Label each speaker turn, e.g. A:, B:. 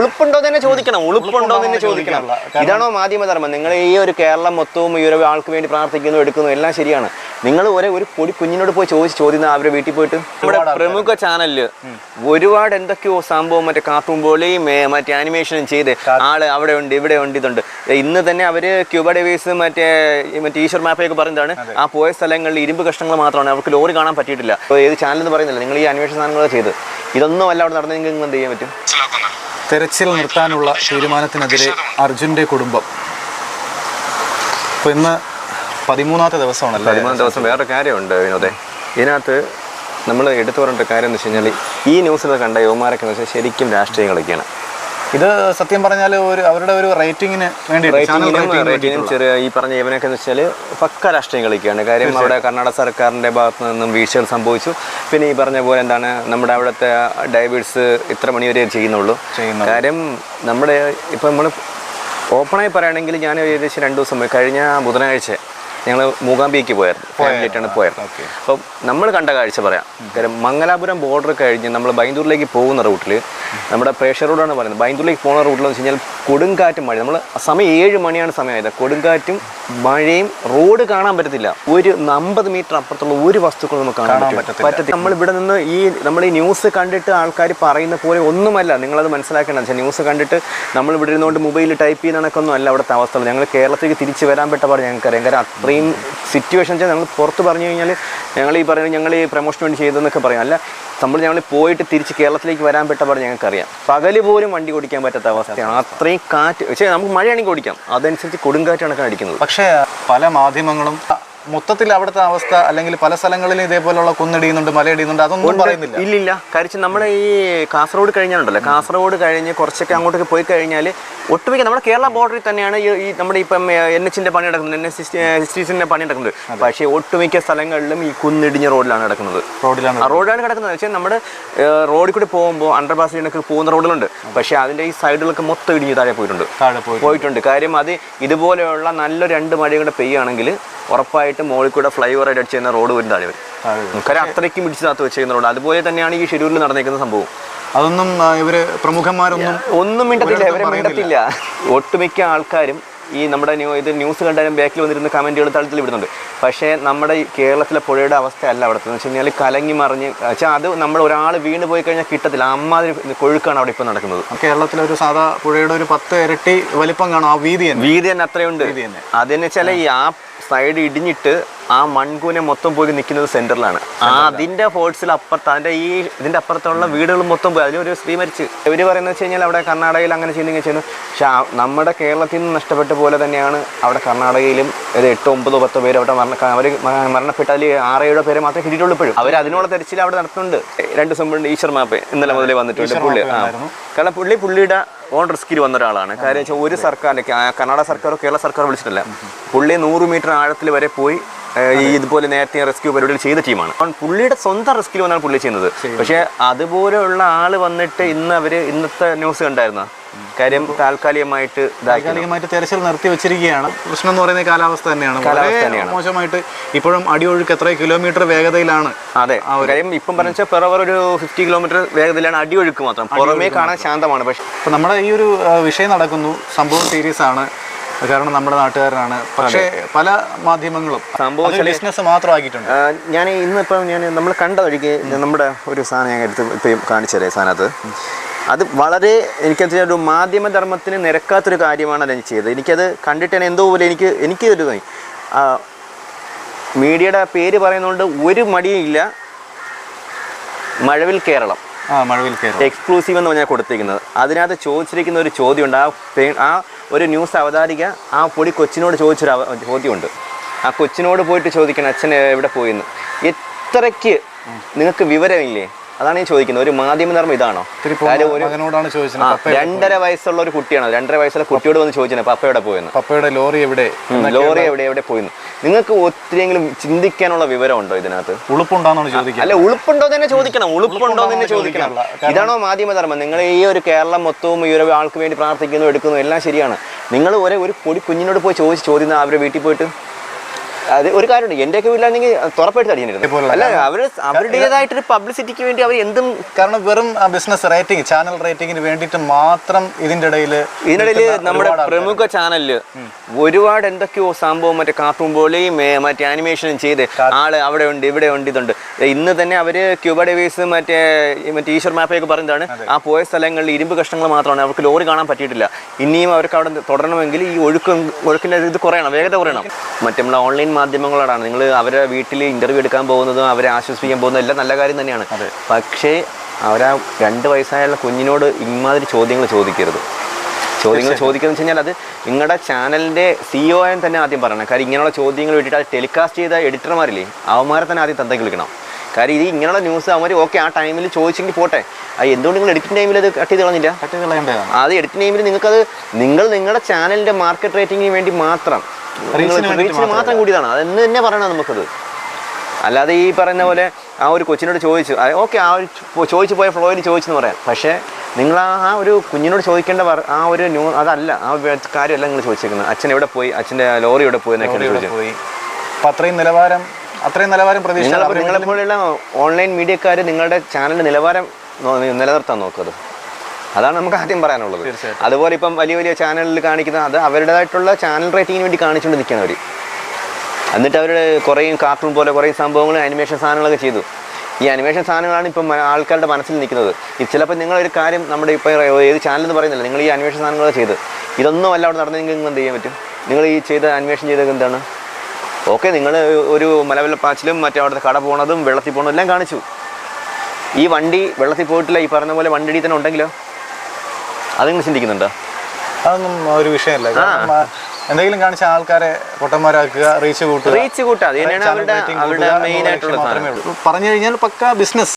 A: ഉളുപ്പുണ്ടോ എന്ന് തന്നെ ചോദിക്കണം. ഉളുപ്പുണ്ടോ എന്ന് തന്നെ ചോദിക്കണം. ഇതാണോ മാധ്യമധർമ്മം? നിങ്ങൾ ഈ ഒരു കേരളം മൊത്തവും ഈ ഒരു ആൾക്ക് വേണ്ടി പ്രാർത്ഥിക്കുന്നു എടുക്കുന്നു എല്ലാം ശരിയാണ്. നിങ്ങൾ ഒരേ ഒരു പൊടി കുഞ്ഞിനോട് പോയി ചോദിച്ച് ചോദ്യം അവരെ വീട്ടിൽ പോയിട്ട്. നമ്മുടെ പ്രമുഖ ചാനലിൽ ഒരുപാട് എന്തൊക്കെയോ സംഭവം മറ്റേ കാർട്ടൂൺ പോലെയും മറ്റേ ആനിമേഷനും ചെയ്ത് ആൾ അവിടെ ഉണ്ട് ഇവിടെ ഉണ്ട് ഇതുണ്ട്. ഇന്ന് തന്നെ അവർ ക്യൂബ ഡേവീസ് മറ്റേ മറ്റേ ഈശ്വർ മാപ്പയൊക്കെ പറയുന്നതാണ് ആ പോയ സ്ഥലങ്ങളിൽ ഇരുമ്പ് കഷ്ണങ്ങൾ മാത്രമാണ്. അവർക്ക് ലോറി കാണാൻ പറ്റിയിട്ടില്ല. ഏത് ചാനൽ എന്ന് പറയുന്നില്ല. നിങ്ങൾ ഈ അന്വേഷണ സാധനങ്ങൾ ചെയ്ത്. ഇതൊന്നും അല്ല അവിടെ നടന്നെങ്കിൽ നിങ്ങൾ എന്ത് ചെയ്യാൻ പറ്റും?
B: തെരച്ചിൽ നിർത്താനുള്ള തീരുമാനത്തിനെതിരെ അർജുന്റെ കുടുംബം. ഇപ്പൊ ഇന്ന് പതിമൂന്നാമത്തെ ദിവസമാണല്ലോ?
A: പതിമൂന്ന് ദിവസം വേറെ കാര്യമുണ്ട് വിനോദേ. ഇതിനകത്ത് നമ്മൾ എടുത്തു പറഞ്ഞിട്ട് കാര്യം എന്ന് വെച്ച് കഴിഞ്ഞാൽ ഈ ന്യൂസിൽ കണ്ട യുവമാരൊക്കെ എന്ന് വെച്ചാൽ ശരിക്കും രാഷ്ട്രീയം കളിക്കുകയാണ്
B: ഇത് സത്യം പറഞ്ഞാൽ ഒരു അവരുടെ ഒരു റേറ്റിംഗിന് വേണ്ടി
A: റേറ്റിംഗിനും ചെറിയ ഈ പറഞ്ഞ ഇവനൊക്കെ എന്ന് വെച്ചാൽ പക്ക രാഷ്ട്രീയം കളിക്കുകയാണ്. കാര്യം അവിടെ കർണാടക സർക്കാരിന്റെ ഭാഗത്ത് നിന്നും വീഴ്ചകൾ സംഭവിച്ചു. പിന്നെ ഈ പറഞ്ഞ പോലെ എന്താണ് നമ്മുടെ അവിടുത്തെ ഡൈവേഴ്സ് ഇത്ര മണി വരെ ചെയ്യുന്നുള്ളൂ.
B: ചെയ്യുന്നുള്ളൂ.
A: കാര്യം നമ്മുടെ ഇപ്പം നമ്മൾ ഓപ്പണായി പറയുകയാണെങ്കിൽ ഞാൻ ഏകദേശം രണ്ട് ദിവസം കഴിഞ്ഞ ബുധനാഴ്ച ഞങ്ങൾ മൂകാംബിക്ക് പോയായിരുന്നു. ഫാമിലിയായിട്ടാണ് പോയത്.
B: അപ്പോൾ
A: അപ്പം നമ്മൾ കണ്ട കാഴ്ച പറയാം. കാര്യം മംഗലാപുരം ബോർഡർ കഴിഞ്ഞ് നമ്മൾ ബൈന്ദൂരിലേക്ക് പോകുന്ന റൂട്ടിൽ നമ്മുടെ പ്രേഷർ റോഡാണ് പറയുന്നത്. ബൈന്ദൂരിലേക്ക് പോകുന്ന റൂട്ടിൽ എന്ന് വെച്ച് കഴിഞ്ഞാൽ കൊടുങ്കാറ്റും മഴ. നമ്മൾ സമയം ഏഴ് മണിയാണ് സമയമായത് കൊടുങ്കാറ്റും മഴയും റോഡ് കാണാൻ പറ്റത്തില്ല. ഒരു അമ്പത് മീറ്റർ അപ്പുറത്തുള്ള ഒരു വസ്തുക്കളും നമുക്ക് കാണാൻ പറ്റും
B: പറ്റത്തില്ല.
A: നമ്മൾ ഇവിടെ നിന്ന് ഈ നമ്മൾ ഈ ന്യൂസ് കണ്ടിട്ട് ആൾക്കാർ പറയുന്ന പോലെ ഒന്നുമല്ല. നിങ്ങളത് മനസ്സിലാക്കേണ്ടത് വെച്ചാൽ ന്യൂസ് കണ്ടിട്ട് നമ്മൾ ഇവിടെ ഇരുന്നുകൊണ്ട് മൊബൈലിൽ ടൈപ്പ് ചെയ്യുന്ന കണക്കൊന്നും അല്ല അവിടുത്തെ അവസ്ഥ. ഞങ്ങൾ കേരളത്തിലേക്ക് തിരിച്ചു വരാൻ പെട്ടപാട് ഞങ്ങൾക്കറിയാം. കാരണം അത്രയും സിറ്റുവേഷൻ വെച്ചാൽ ഞങ്ങൾ പുറത്ത് പറഞ്ഞു കഴിഞ്ഞാൽ ഞങ്ങൾ ഈ പറയുന്നത് ഞങ്ങൾ ഈ പ്രൊമോഷൻ വേണ്ടി ചെയ്തതെന്നൊക്കെ പറയാം. അല്ല നമ്മൾ ഞങ്ങൾ പോയിട്ട് തിരിച്ച് കേരളത്തിലേക്ക് വരാൻ പെട്ടപാട് ഞങ്ങൾക്കറിയാം. പകൽ പോലും വണ്ടി ഓടിക്കാൻ പറ്റാത്ത അവസ്ഥയാണ്. അത്രയും കാറ്റ് പക്ഷേ നമുക്ക് മഴയാണെങ്കിൽ ഓടിക്കാം. അതനുസരിച്ച് കൊടുങ്കാറ്റാണ് അടിക്കുന്നത്.
B: പക്ഷേ പല മാധ്യമങ്ങളും മൊത്തത്തിൽ അവിടുത്തെ അവസ്ഥ അല്ലെങ്കിൽ പല സ്ഥലങ്ങളിലും ഇതേപോലുള്ള കുന്നിടിയുന്നുണ്ട് മലയിടിയുന്നുണ്ട് അതൊന്നും പറയുന്നില്ല.
A: ഇല്ല ഇല്ല കാര്യം നമ്മുടെ ഈ കാസർഗോഡ് കഴിഞ്ഞാലുണ്ടല്ലോ. കാസർഗോഡ് കഴിഞ്ഞ് കുറച്ചൊക്കെ അങ്ങോട്ടൊക്കെ പോയി കഴിഞ്ഞാൽ ഒട്ടുമിക്ക നമ്മുടെ കേരള ബോർഡറിൽ തന്നെയാണ് ഈ നമ്മുടെ ഇപ്പം എൻ എച്ചിന്റെ പണി നടക്കുന്നത്. എൻ എസ് സിസ്റ്റീസിന്റെ പണി നടക്കുന്നത്. പക്ഷേ ഒട്ടുമിക്ക സ്ഥലങ്ങളിലും ഈ കുന്നിടിഞ്ഞ റോഡിലാണ് നടക്കുന്നത്.
B: റോഡിലാണ്
A: റോഡിലാണ് റോഡാണ് കിടക്കുന്നത് പക്ഷേ നമ്മുടെ റോഡിൽ കൂടി പോകുമ്പോൾ അണ്ടർ പാസിനൊക്കെ പോകുന്ന റോഡിലുണ്ട് പക്ഷേ അതിന്റെ ഈ സൈഡുകളൊക്കെ മൊത്തം ഇടിഞ്ഞ് താഴെ പോയിട്ടുണ്ട്.
B: താഴെ
A: പോയിട്ടുണ്ട്. കാര്യം അത് ഇതുപോലെയുള്ള നല്ല രണ്ട് മഴയും കൂടെ പെയ്യുകയാണെങ്കിൽ ഉറപ്പായിട്ടും മുകളിൽ കൂടെ ഫ്ലൈ ഓവർ ആയിട്ട് അടിച്ചു ചെയ്യുന്ന റോഡ് വരും താഴെ വരും. കാര്യം അത്രയ്ക്കും ഇടിച്ച് താത്ത് വെച്ചിരുന്ന റോഡ് അതുപോലെ തന്നെയാണ് ഈ ഷെഡ്യൂളിൽ നടന്നേക്കുന്ന സംഭവം.
B: അതൊന്നും ഇവർ പ്രമുഖന്മാരൊന്നും
A: ഒന്നും മിണ്ടത്തില്ല ഇവരെ മിണ്ടത്തില്ല. ഒട്ടുമിക്ക ആൾക്കാരും ഈ നമ്മുടെ ന്യൂ ഇത് ന്യൂസ് കണ്ടാലും ബാക്കിൽ വന്നിരുന്ന കമന്റുകൾ തളത്തിൽ വിടുന്നുണ്ട് പക്ഷേ നമ്മുടെ ഈ കേരളത്തിലെ പുഴയുടെ അവസ്ഥ അല്ല അവിടുത്തെ. എന്ന് വെച്ച് കഴിഞ്ഞാൽ കലങ്ങി മറിഞ്ഞ് വെച്ചാൽ അത് നമ്മൾ ഒരാൾ വീണ് പോയി കഴിഞ്ഞാൽ കിട്ടത്തില്ല. അമ്മാതിരി കൊഴുക്കാണ് അവിടെ ഇപ്പോൾ നടക്കുന്നത്.
B: കേരളത്തിലെ ഒരു സാധാ പുഴയുടെ ഒരു പത്ത് ഇരട്ടി വലിപ്പം കാണും. ആ വീതി
A: വീതി തന്നെ അത്രയുണ്ട്. അതെന്ന് വെച്ചാൽ ഈ ആ സൈഡ് ഇടിഞ്ഞിട്ട് ആ മൺകൂനെ മൊത്തം പോയി നിൽക്കുന്നത് സെന്ററിലാണ് ആ അതിന്റെ ഫോൾസിൽ അപ്പുറത്ത് അതിന്റെ ഈ ഇതിന്റെ അപ്പുറത്തുള്ള വീടുകൾ മൊത്തം പോയി. അതിലൊരു സ്ത്രീ മരിച്ച്. ഇവർ പറയുന്നത് വെച്ച് കഴിഞ്ഞാൽ അവിടെ കർണാടകയിൽ അങ്ങനെ ചെയ്യുന്നെങ്കിൽ ചെയ്യുന്നു. പക്ഷെ നമ്മുടെ കേരളത്തിൽ നിന്ന് നഷ്ടപ്പെട്ട പോലെ തന്നെയാണ് അവിടെ കർണാടകയിലും ഒരു എട്ടോ ഒമ്പതോ പത്തോ പേര് അവിടെ മരണ അവർ മരണപ്പെട്ട അതിൽ ആറേഴോ പേരെ മാത്രമേ കിട്ടിയിട്ടുള്ളൂ ഇപ്പോഴും. അവർ അതിനുള്ള തെരച്ചിൽ അവിടെ നടത്തുന്നുണ്ട്. രണ്ട് ദിവസം ഈശ്വർ മാപ്പ് ഇന്നലെ മുതലേ വന്നിട്ടുണ്ട് പുള്ളി. കാരണം പുള്ളി പുള്ളിയുടെ ഓൺ റിസ്കിൽ വന്ന ഒരാളാണ്. കാര്യം വെച്ചാൽ ഒരു സർക്കാരിന്റെ ക- കർണാടക സർക്കാരോ കേരള സർക്കാരോ വിളിച്ചിട്ടില്ല. പുള്ളി നൂറ് മീറ്റർ ആഴത്തിൽ വരെ പോയി ഈ ഇതുപോലെ നേരത്തെ റെസ്ക്യൂ പരിപാടികൾ ചെയ്ത ടീമാണ്. അപ്പം പുള്ളിയുടെ സ്വന്തം റിസ്കിൽ വന്നാണ് പുള്ളി ചെയ്യുന്നത്. പക്ഷേ അതുപോലെയുള്ള ആൾ വന്നിട്ട് ഇന്ന് അവർ ഇന്നത്തെ ന്യൂസ് കണ്ടായിരുന്നു? കാര്യം താൽക്കാലികമായിട്ട്
B: താൽക്കാലികമായിട്ട് തെരച്ചിൽ നിർത്തി വെച്ചിരിക്കുകയാണ്. പ്രശ്നം എന്ന് പറയുന്നത് കാലാവസ്ഥ തന്നെയാണ്. വളരെ മോശമായിട്ട് ഇപ്പോഴും അടിയൊഴുക്ക് എത്ര കിലോമീറ്റർ വേഗതയിലാണ്
A: അതെ. കാര്യം ഇപ്പം പറഞ്ഞ പെറവർ ഒരു ഫിഫ്റ്റി കിലോമീറ്റർ വേഗതയിലാണ് അടിയൊഴുക്ക് മാത്രം. പുറമേ കാണാൻ ശാന്തമാണ്. പക്ഷെ
B: നമ്മുടെ ഈ ഒരു വിഷയം നടക്കുന്നു. സംഭവം സീരിയസ് ആണ്. കാരണം നമ്മുടെ നാട്ടുകാരനാണ്. പക്ഷേ പല മാധ്യമങ്ങളും
A: സംഭവം
B: ബിസിനസ് മാത്രമാക്കിയിട്ടുണ്ട്
A: ഞാൻ ഇന്നിപ്പം ഞാൻ നമ്മൾ കണ്ട വഴിക്ക് നമ്മുടെ ഒരു സാധനം ഞാൻ എടുത്ത് ഇപ്പം കാണിച്ചു തരാം സാധനത്ത് അത് വളരെ എനിക്ക് എനിക്കത് ഒരു മാധ്യമധർമ്മത്തിന് നിരക്കാത്തൊരു കാര്യമാണ് അത് ചെയ്തത്. എനിക്കത് കണ്ടിട്ട് തന്നെ എന്തോ പോലെ എനിക്ക് എനിക്ക് ഒരു തോന്നി മീഡിയയുടെ പേര് പറയുന്നതുകൊണ്ട് ഒരു മടിയും ഇല്ല. മഴവിൽ കേരളം. എക്സ്ക്ലൂസീവ് എന്ന് പറഞ്ഞാൽ കൊടുത്തിരിക്കുന്നത്. അതിനകത്ത് ചോദിച്ചിരിക്കുന്ന ഒരു ചോദ്യമുണ്ട്. ആ ആ ഒരു ന്യൂസ് അവതാരിക ആ പൊടി കൊച്ചിനോട് ചോദിച്ചൊരു ചോദ്യമുണ്ട്. ആ കൊച്ചിനോട് പോയിട്ട് ചോദിക്കണം അച്ഛൻ എവിടെ പോയിന്ന്? എത്രയ്ക്ക് നിങ്ങൾക്ക് വിവരമില്ലേ? അതാണ് ഞാൻ ചോദിക്കുന്നത്. ഒരു മാധ്യമ മാധ്യമധർമ്മം ഇതാണോ? രണ്ടര വയസ്സുള്ള ഒരു കുട്ടിയാണ്. രണ്ടര വയസ്സുള്ള കുട്ടിയോട് വന്ന് ചോദിച്ചത് പപ്പ എവിടെ പോയെന്ന്.
B: പപ്പയുടെ ലോറി എവിടെ?
A: ലോറി എവിടെ എവിടെ പോയിന്ന്. നിങ്ങൾക്ക് ഒത്തിരിയെങ്കിലും ചിന്തിക്കാനുള്ള വിവരം ഉണ്ടോ ഇതിനകത്ത്
B: ഉളുപ്പുണ്ടോന്നാണ് ചോദിക്കുക
A: അല്ല ഉളുപ്പുണ്ടോ എന്ന് തന്നെ ചോദിക്കണം. ഉളുപ്പുണ്ടോ എന്ന് തന്നെ ചോദിക്കണം. ഇതാണോ മാധ്യമ മാധ്യമധർമ്മം? നിങ്ങൾ ഈ ഒരു കേരളം മൊത്തവും ഈ ഒരു ആൾക്ക് വേണ്ടി പ്രാർത്ഥിക്കുന്നു എടുക്കുന്നു എല്ലാം ശരിയാണ്. നിങ്ങൾ ഒരേ ഒരു പൊടി കുഞ്ഞിനോട് പോയി ചോദിച്ച് ചോദ്യം അവരുടെ വീട്ടിൽ പോയിട്ട് അത് ഒരു കാര്യമുണ്ട്. എന്റെയൊക്കെ വീട്ടിലാണെങ്കിൽ തുറപ്പായിട്ട്
B: ഇതുപോലെ
A: അടിയാനിരുന്നു അല്ല അവർ അവരുടേതായിട്ടൊരു പബ്ലിസിറ്റിക്ക് വേണ്ടി അവർ എന്തും
B: കാരണം വെറും ബിസിനസ് റേറ്റിംഗ് ചാനൽ റേറ്റിംഗിന് വേണ്ടിയിട്ട് മാത്രം ഇതിന്റെ ഇടയിൽ
A: ഇതിനിടയിൽ നമ്മുടെ പ്രമുഖ ചാനലിൽ ഒരുപാട് എന്തൊക്കെയോ സംഭവം മറ്റേ കാർട്ടൂൺ പോലെയും മറ്റേ ആനിമേഷനും ചെയ്ത് ആൾ അവിടെ ഉണ്ട് ഇവിടെ ഉണ്ട് ഇതുണ്ട്. ഇന്ന് തന്നെ അവർ ക്യൂബ ഡേവീസ് മറ്റേ മറ്റേ ഈശ്വർ മാപ്പയൊക്കെ പറയുന്നതാണ് ആ പോയ സ്ഥലങ്ങളിൽ ഇരുമ്പ് കഷ്ണങ്ങൾ മാത്രമാണ്. അവർക്ക് ലോറി കാണാൻ പറ്റിയിട്ടില്ല. ഇനിയും അവർക്ക് അവിടെ തുടരണമെങ്കിൽ ഈ ഒഴുക്ക് ഒഴുക്കിന്റെ ഇത് കുറയണം വേഗത കുറയണം. മറ്റേ നമ്മൾ ഓൺലൈൻ മാധ്യമങ്ങളോടാണ് നിങ്ങൾ അവരെ വീട്ടിൽ ഇന്റർവ്യൂ എടുക്കാൻ പോകുന്നതും അവരെ ആശ്വസിപ്പിക്കാൻ പോകുന്നതും എല്ലാം നല്ല കാര്യം തന്നെയാണ്. പക്ഷേ അവരാ രണ്ട് വയസ്സായുള്ള കുഞ്ഞിനോട് ഇമാതിരി ചോദ്യങ്ങൾ ചോദിക്കരുത്. ചോദ്യങ്ങൾ ചോദിക്കുന്നത് വെച്ച് കഴിഞ്ഞാൽ അത് നിങ്ങളുടെ ചാനലിന്റെ സിഇഒ തന്നെ ആദ്യം പറയണം. കാര്യം ഇങ്ങനെയുള്ള ചോദ്യങ്ങൾ വേണ്ടിയിട്ട് അത് ടെലികാസ്റ്റ് ചെയ്ത എഡിറ്റർമാരില്ലേ അവന്മാരെ തന്നെ ആദ്യം തന്തയ്ക്ക് വിളിക്കണം. കാര്യം ഇത് ഇങ്ങനെയുള്ള ന്യൂസ് അവന്മാർ ഓക്കെ ആ ടൈമിൽ ചോദിച്ചെങ്കിൽ പോട്ടെ. അത് എന്തുകൊണ്ട് നിങ്ങൾ എഡിറ്റിംഗ് ടൈമിൽ അത് കട്ട് ചെയ്ത് കളഞ്ഞില്ല?
B: കട്ട് ചെയ്ത് കളയേണ്ടതാണ്.
A: അത് എഡിറ്റിംഗ് ടൈമിൽ നിങ്ങൾക്കത് നിങ്ങൾ നിങ്ങളുടെ ചാനലിന്റെ മാർക്കറ്റ് റേറ്റിംഗിന് വേണ്ടി മാത്രം റീച്ചിന് മാത്രം കൂടിയതാണ്. അതെന്ന് തന്നെ പറയണം നമുക്കത്. അല്ലാതെ ഈ പറയുന്ന പോലെ ആ ഒരു കൊച്ചിനോട് ചോദിച്ചു ഓക്കെ ആ ഒരു ചോദിച്ചു പോയ ഫ്ലോയിൽ ചോദിച്ചെന്ന് പറയാം. പക്ഷേ നിങ്ങൾ ആ ആ ഒരു കുഞ്ഞിനോട് ചോദിക്കേണ്ട ആ ഒരു ന്യൂ അതല്ല ആ കാര്യമല്ല നിങ്ങൾ ചോദിച്ചേക്കുന്നത്. അച്ഛൻ എവിടെ പോയി? അച്ഛന്റെ ലോറി എവിടെ പോയി? എന്നൊക്കെയാണ്
B: ചോദിച്ചു
A: ചോദിച്ചത്.
B: പോയി? അപ്പൊ അത്രയും നിലവാരം അത്രയും നിലവാരം പ്രതീക്ഷ
A: ഓൺലൈൻ മീഡിയക്കാർ നിങ്ങളുടെ ചാനലിന്റെ നിലവാരം നിലനിർത്താൻ നോക്കത്. അതാണ് നമുക്ക് ആദ്യം പറയാനുള്ളത്. അതുപോലെ ഇപ്പം വലിയ വലിയ ചാനലിൽ കാണിക്കുന്ന അത് അവരുടേതായിട്ടുള്ള ചാനൽ റേറ്റിങ്ങിന് വേണ്ടി കാണിച്ചുകൊണ്ട് നിൽക്കണവർ അവർ എന്നിട്ട് അവരുടെ കുറേ കാർട്ടൂൺ പോലെ കുറേ സംഭവങ്ങൾ അനിമേഷൻ സാധനങ്ങളൊക്കെ ചെയ്തു. ഈ അനിമേഷൻ സാധനങ്ങളാണ് ഇപ്പം ആൾക്കാരുടെ മനസ്സിൽ നിൽക്കുന്നത്. ഇത് ചിലപ്പോൾ നിങ്ങളൊരു കാര്യം നമ്മുടെ ഇപ്പോൾ ഏത് ചാനൽ എന്ന് പറയുന്നില്ല. നിങ്ങൾ ഈ അനിമേഷൻ സാധനങ്ങളൊക്കെ ചെയ്ത് ഇതൊന്നും അല്ല അവിടെ നടന്നെങ്കിൽ നിങ്ങൾ എന്ത് ചെയ്യാൻ പറ്റും? നിങ്ങൾ ഈ ചെയ്ത അനിമേഷൻ ചെയ്തത് എന്താണ്? ഓക്കെ നിങ്ങൾ ഒരു മലവെള്ളപ്പാച്ചിലും മറ്റേ അവിടുത്തെ കട പോണതും വെള്ളത്തിൽ പോണതും എല്ലാം കാണിച്ചു. ഈ വണ്ടി വെള്ളത്തിൽ പോയിട്ടില്ല ഈ പറഞ്ഞ പോലെ വണ്ടി തന്നെ ഉണ്ടെങ്കിലോ? അത് നിങ്ങൾ ചിന്തിക്കുന്നുണ്ടോ?
B: അതൊന്നും ഒരു വിഷയമല്ല. എന്തെങ്കിലും കാണിച്ച ആൾക്കാരെ പൊട്ടന്മാരാക്കുക റീച്ച് കൂട്ടുക
A: റീച്ച് കൂട്ടാ അത് തന്നെയാണ് അവരുടെ അവരുടെ മെയിൻ ആയിട്ടുള്ള.
B: പറഞ്ഞു കഴിഞ്ഞാൽ പക്ക ബിസിനസ്